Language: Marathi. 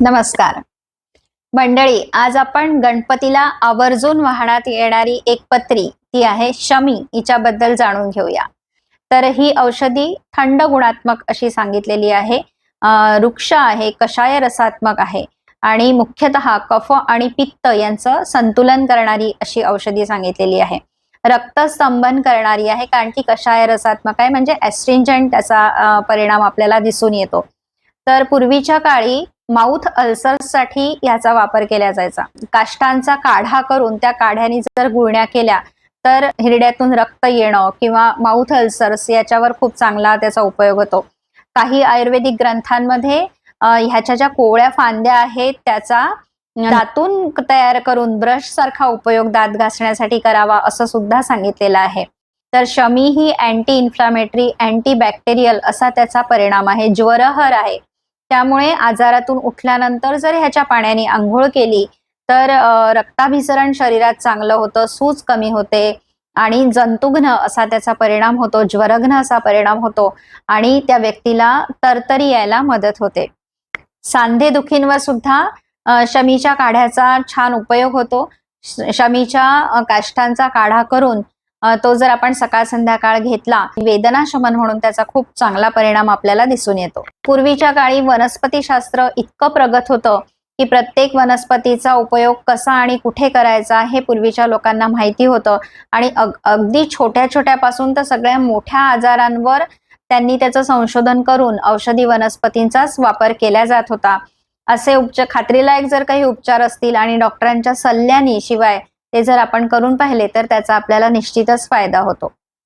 नमस्कार. मंडळी आज आपण गणपतीला आवर्जून वाहण्यात येणारी एक पत्री ती आहे शमी हिच्याबद्दल जाणून घेऊया. तर ही औषधी थंड गुणात्मक अशी सांगितलेली आहे. वृक्ष आहे कषाय रसात्मक आहे आणि मुख्यतः कफ आणि पित्त यांचं संतुलन करणारी अशी औषधी सांगितलेली आहे. रक्तस्तंभन करणारी आहे कारण की कषाय रसात्मक आहे म्हणजे ऍस्ट्रिंजंट त्याचा परिणाम आपल्याला दिसून येतो. तर पूर्वीच्या काळी माउथ अल्सर्ससाठी याचा वापर केला जायचा. काष्टांचा काढा करून त्या काढ्याने जर गुळण्या केल्या तर हिरड्यातून रक्त येणं किंवा माउथ अल्सर्स याच्यावर खूप चांगला त्याचा उपयोग होतो. काही आयुर्वेदिक ग्रंथांमध्ये ह्याच्या ज्या कोवळ्या फांद्या आहेत त्याचा दातून तयार करून ब्रश सारखा उपयोग दात घासण्यासाठी करावा असं सुद्धा सांगितलेलं आहे. तर शमी ही अँटी इन्फ्लामेटरी अँटी बॅक्टेरियल असा त्याचा परिणाम आहे. ज्वरहर आहे. त्यामुळे आजारातून उठल्यानंतर जर ह्याच्या पाण्याने आंघोळ केली तर रक्ताभिसरण शरीरात चांगलं होतं सूज कमी होते आणि जंतुघ्न असा त्याचा परिणाम होतो ज्वरघ्न असा परिणाम होतो आणि त्या व्यक्तीला तरतरी यायला मदत होते. सांधे दुखींवर सुद्धा शमीच्या काढ्याचा छान उपयोग होतो. शमीच्या काष्ठांचा काष्टांचा काढा करून तो जर आपण सकाळ संध्याकाळ घेतला वेदना शमन म्हणून त्याचा खूप चांगला परिणाम आपल्याला दिसून येतो. पूर्वीच्या काळी वनस्पतीशास्त्र इतकं प्रगत होतं की प्रत्येक वनस्पतीचा उपयोग कसा आणि कुठे करायचा हे पूर्वीच्या लोकांना माहिती होतं. आणि अग अगदी छोट्या छोट्यापासून तर सगळ्या मोठ्या आजारांवर त्यांनी त्याचं संशोधन करून औषधी वनस्पतींचाच वापर केला जात होता. असे उपचार खात्रीलायक जर काही उपचार असतील आणि डॉक्टरांच्या सल्ल्यानी शिवाय ते जर आपण करून पाहिले तर त्याचा आपल्याला निश्चितच फायदा होतो.